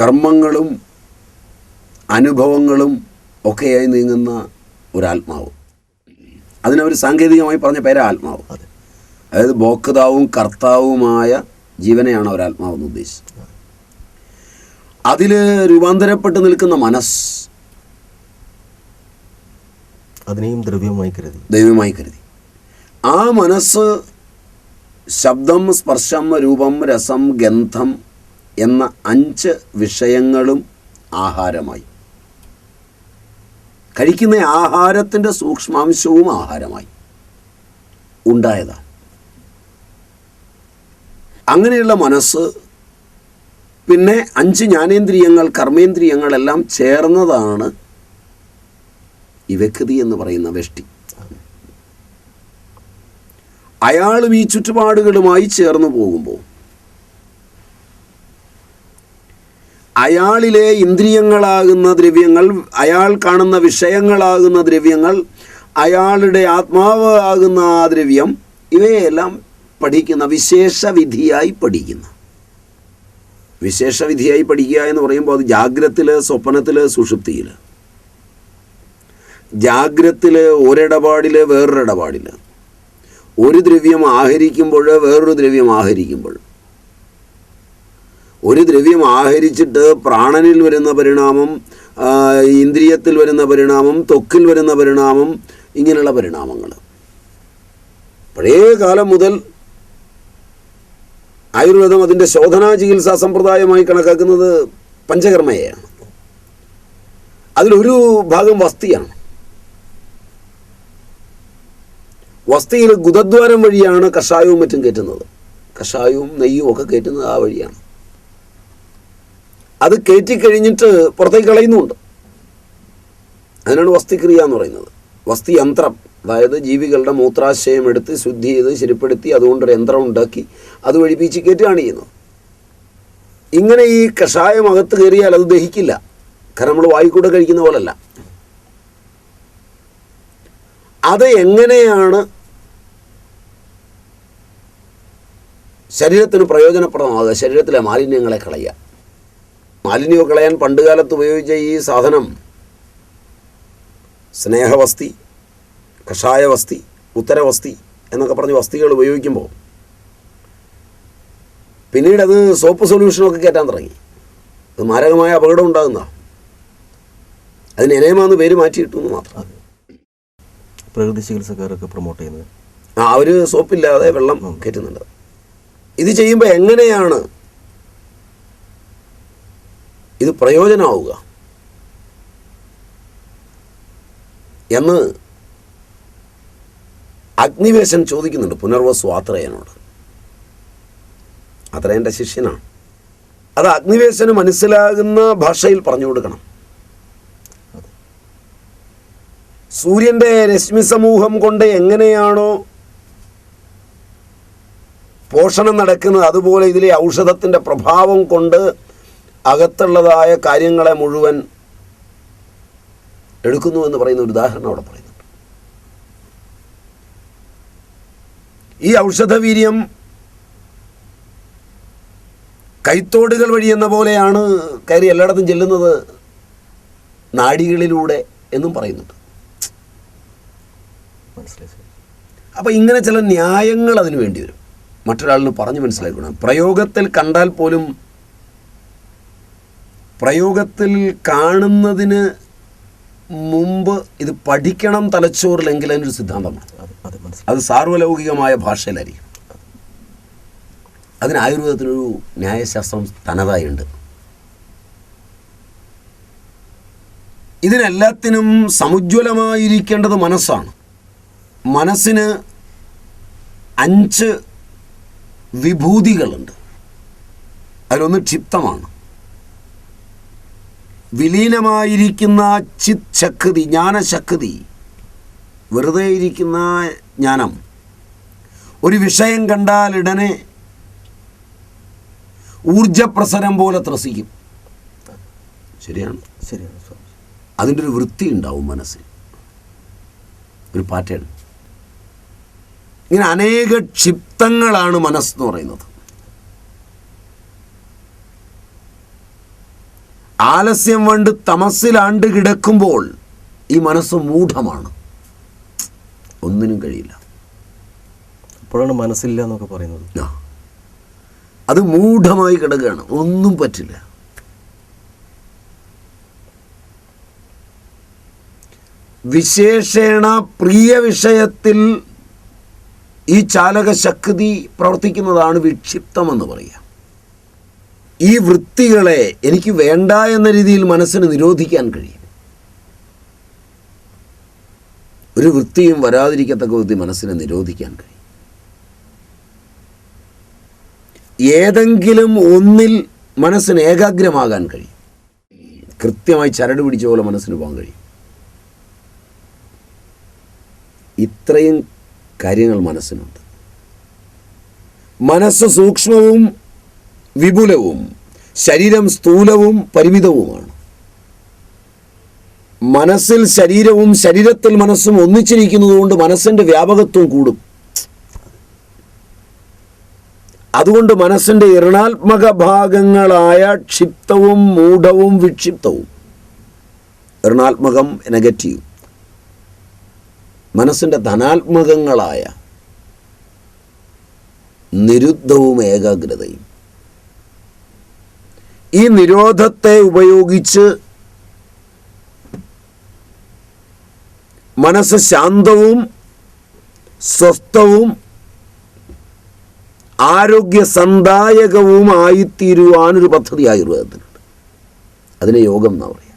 കർമ്മങ്ങളും അനുഭവങ്ങളും ഒക്കെയായി നീങ്ങുന്ന ഒരാത്മാവ്. അതിനവർ സാങ്കേതികമായി പറഞ്ഞ പേര് ആത്മാവ്. അതായത് ബോക്താവും കർത്താവുമായ ജീവനെയാണ് ഒരാത്മാവെന്ന് ഉദ്ദേശിച്ചത്. അതിൽ രൂപാന്തരപ്പെട്ട് നിൽക്കുന്ന മനസ്സ് അതിനെയും ദ്രവ്യമായി കരുതി. ദൈവമായി കരുതി. ആ മനസ്സ് ശബ്ദം സ്പർശം രൂപം രസം ഗന്ധം എന്ന അഞ്ച് വിഷയങ്ങളും ആഹാരമായി. കഴിക്കുന്ന ആഹാരത്തിന്റെ സൂക്ഷ്മാംശവും ആഹാരമായി. ഉണ്ടായതാണ് അങ്ങനെയുള്ള മനസ്സ് പിന്നെ അഞ്ച് ജ്ഞാനേന്ദ്രിയങ്ങൾ കർമ്മേന്ദ്രിയങ്ങളെല്ലാം ചേർന്നതാണ് ഇവക്തി എന്ന് പറയുന്ന വെഷ്ടി അയാളും ഈ ചുറ്റുപാടുകളുമായി ചേർന്ന് പോകുമ്പോൾ അയാളിലെ ഇന്ദ്രിയങ്ങളാകുന്ന ദ്രവ്യങ്ങൾ അയാൾ കാണുന്ന വിഷയങ്ങളാകുന്ന ദ്രവ്യങ്ങൾ അയാളുടെ ആത്മാവ് ആകുന്ന ആ ദ്രവ്യം ഇവയെല്ലാം പഠിക്കുന്ന വിശേഷവിധിയായി പഠിക്കുന്ന. വിശേഷവിധിയായി പഠിക്കുക എന്ന് പറയുമ്പോൾ അത് ജാഗ്രത്തിൽ സ്വപ്നത്തിൽ സുഷുപ്തിയിൽ. ജാഗ്രത്തിൽ ഒരിടപാടിൽ വേറൊരിടപാടിൽ. ഒരു ദ്രവ്യം ആഹരിക്കുമ്പോൾ വേറൊരു ദ്രവ്യം ആഹരിക്കുമ്പോൾ. ഒരു ദ്രവ്യം ആഹരിച്ചിട്ട് പ്രാണനിൽ വരുന്ന പരിണാമം ഇന്ദ്രിയത്തിൽ വരുന്ന പരിണാമം തൊക്കിൽ വരുന്ന പരിണാമം ഇങ്ങനെയുള്ള പരിണാമങ്ങൾ. പഴയ കാലം മുതൽ ആയുർവേദം അതിന്റെ ശോധനാ ചികിത്സാ സമ്പ്രദായമായി കണക്കാക്കുന്നത് പഞ്ചകർമ്മയെയാണ്. അതിലൊരു ഭാഗം വസ്തിയാണ്. വസ്തിയിൽ ഗുദദ്വാരം വഴിയാണ് കഷായവും മറ്റും കയറ്റുന്നത്. കഷായവും നെയ്യും ഒക്കെ കയറ്റുന്നത് ആ വഴിയാണ്. അത് കയറ്റി കഴിഞ്ഞിട്ട് പുറത്തേക്ക് കളയുന്നുമുണ്ട്. അതിനാണ് വസ്തിക്രിയ എന്ന് പറയുന്നത്. വസ്തി യന്ത്രം അതായത് ജീവികളുടെ മൂത്രാശയം എടുത്ത് ശുദ്ധി ചെയ്ത് ശരിപ്പെടുത്തി അതുകൊണ്ട് ഒരു യന്ത്രം ഉണ്ടാക്കി അത് പീച്ചി കയറ്റുകയാണ് ചെയ്യുന്നത്. ഇങ്ങനെ ഈ കഷായം അകത്ത് കയറിയാൽ അത് ദഹിക്കില്ല. കാരണം നമ്മൾ വായിക്കൂടെ കഴിക്കുന്ന പോലല്ല. അത് എങ്ങനെയാണ് ശരീരത്തിന് പ്രയോജനപ്രദമാകുക? ശരീരത്തിലെ മാലിന്യങ്ങളെ കളയുക. മാലിന്യം കളയാൻ പണ്ടുകാലത്ത് ഉപയോഗിച്ച ഈ സാധനം സ്നേഹവസ്തി കഷായവസ്തി ഉത്തരവസ്തി എന്നൊക്കെ പറഞ്ഞ് വസ്തികൾ ഉപയോഗിക്കുമ്പോൾ പിന്നീട് അത് സോപ്പ് സൊല്യൂഷനൊക്കെ കയറ്റാൻ തുടങ്ങി. അത് മാരകമായ അപകടം ഉണ്ടാകുന്ന അതിന് എനേമാന്ന് പേര് മാറ്റിയിട്ടു എന്ന് മാത്രം. പ്രകൃതി ചികിത്സക്കാരൊക്കെ പ്രൊമോട്ട് ചെയ്യുന്നത്? ആ അവർ സോപ്പില്ലാതെ വെള്ളം കയറ്റുന്നുണ്ട്. ഇത് ചെയ്യുമ്പോൾ എങ്ങനെയാണ് ഇത് പ്രയോജനമാവുക. എന്ന് അഗ്നിവേശൻ ചോദിക്കുന്നുണ്ട് പുനർവസു ആത്രയനോട്. ആത്രയന്റെ ശിഷ്യനാണ്. അത് അഗ്നിവേശന് മനസ്സിലാകുന്ന ഭാഷയിൽ പറഞ്ഞു കൊടുക്കണം. സൂര്യന്റെ രശ്മി സമൂഹം കൊണ്ട് എങ്ങനെയാണോ പോഷണം നടക്കുന്നത് അതുപോലെ ഇതിലെ ഔഷധത്തിന്റെ പ്രഭാവം കൊണ്ട് അകത്തുള്ളതായ കാര്യങ്ങളെ മുഴുവൻ എടുക്കുന്നു എന്ന് പറയുന്ന ഒരു ഉദാഹരണം അവിടെ പറയുന്നുണ്ട് ഈ ഔഷധവീര്യം കൈത്തോടുകൾ വഴി എന്ന പോലെയാണ് കയറി എല്ലായിടത്തും ചെല്ലുന്നത് നാടികളിലൂടെ എന്നും പറയുന്നുണ്ട്. അപ്പം അപ്പോൾ ഇങ്ങനെ ചില ന്യായങ്ങൾ അതിന് വേണ്ടി വരും. മറ്റൊരാളിന് പറഞ്ഞു മനസ്സിലാക്കണം പ്രയോഗത്തിൽ കണ്ടാൽ പോലും പ്രയോഗത്തിൽ കാണുന്നതിന് മുമ്പ് ഇത് പഠിക്കണം തലച്ചോറിലെങ്കിൽ അതിനൊരു സിദ്ധാന്തമാണ്. അതെ സാർവലൗകികമായ ഭാഷയിലായിരിക്കും. അതിന് ആയുർവേദത്തിനൊരു ന്യായശാസ്ത്രം തനതായുണ്ട്. ഇതിനെല്ലാത്തിനും സമുജ്വലമായിരിക്കേണ്ടത് മനസ്സാണ്. മനസ്സിന് അഞ്ച് വിഭൂതികളുണ്ട്. അതിലൊന്ന് ക്ഷിപ്തമാണ്. വിലീനമായിരിക്കുന്ന ചിത് ശക്തി ജ്ഞാനശക്തി വെറുതെ ഇരിക്കുന്ന ജ്ഞാനം. ഒരു വിഷയം കണ്ടാൽ ഉടനെ ഊർജപ്രസരം പോലെ ത്രസിക്കും. ശരിയാണ്? ശരിയാണ് അതിന്റെ ഒരു വൃത്തി ഉണ്ടാവും മനസ്സിൽ. ഒരു പാറ്റേൺ. ഇങ്ങനെ അനേക ക്ഷിപ്തങ്ങളാണ് മനസ്സെന്ന് പറയുന്നത്. ആലസ്യം കൊണ്ട് തമസിലാണ്ട് കിടക്കുമ്പോൾ ഈ മനസ്സ് മൂഢമാണ്. ഒന്നിനും കഴിയില്ല. അപ്പോഴാണ് മനസ്സില്ല എന്നൊക്കെ പറയുന്നത്. ആ. അത് മൂഢമായി കിടക്കുകയാണ്. ഒന്നും പറ്റില്ല. വിശേഷേണ പ്രിയ വിഷയത്തിൽ ഈ ചാലകശക്തി പ്രവർത്തിക്കുന്നതാണ് വിക്ഷിപ്തമെന്ന് പറയുക. ഈ വൃത്തികളെ എനിക്ക് വേണ്ട എന്ന രീതിയിൽ മനസ്സിന് നിരോധിക്കാൻ കഴിയും. ഒരു വൃത്തിയും വരാതിരിക്കത്തക്ക വൃത്തി മനസ്സിനെ നിരോധിക്കാൻ കഴിയും. ഏതെങ്കിലും ഒന്നിൽ മനസ്സിന് ഏകാഗ്രമാകാൻ കഴിയും. കൃത്യമായി ചരട് പിടിച്ച പോലെ മനസ്സിന് പോകാൻ കഴിയും. ഇത്രയും കാര്യങ്ങൾ മനസ്സിനുണ്ട്. മനസ്സ് സൂക്ഷ്മവും വിപുലവും ശരീരം സ്ഥൂലവും പരിമിതവുമാണ്. മനസ്സിൽ ശരീരവും ശരീരത്തിൽ മനസ്സും ഒന്നിച്ചിരിക്കുന്നതുകൊണ്ട് മനസ്സിന്റെ വ്യാപകത്വം കൂടും. അതുകൊണ്ട് മനസ്സിന്റെ ഇരണാത്മക ഭാഗങ്ങളായ ക്ഷിപ്തവും മൂഢവും വിക്ഷിപ്തവും. ഇരണാത്മകം നെഗറ്റീവ് മനസ്സിന്റെ ധനാത്മകങ്ങളായ നിരുദ്ധവും ഏകാഗ്രതയും. ഈ നിരോധത്തെ ഉപയോഗിച്ച് മനസ്സ് ശാന്തവും സ്വസ്ഥവും ആരോഗ്യ സന്തായകവുമായിത്തീരുവാനൊരു പദ്ധതി ആയുർവേദത്തിനുണ്ട് അതിനെ യോഗം എന്നാണ് പറയുക?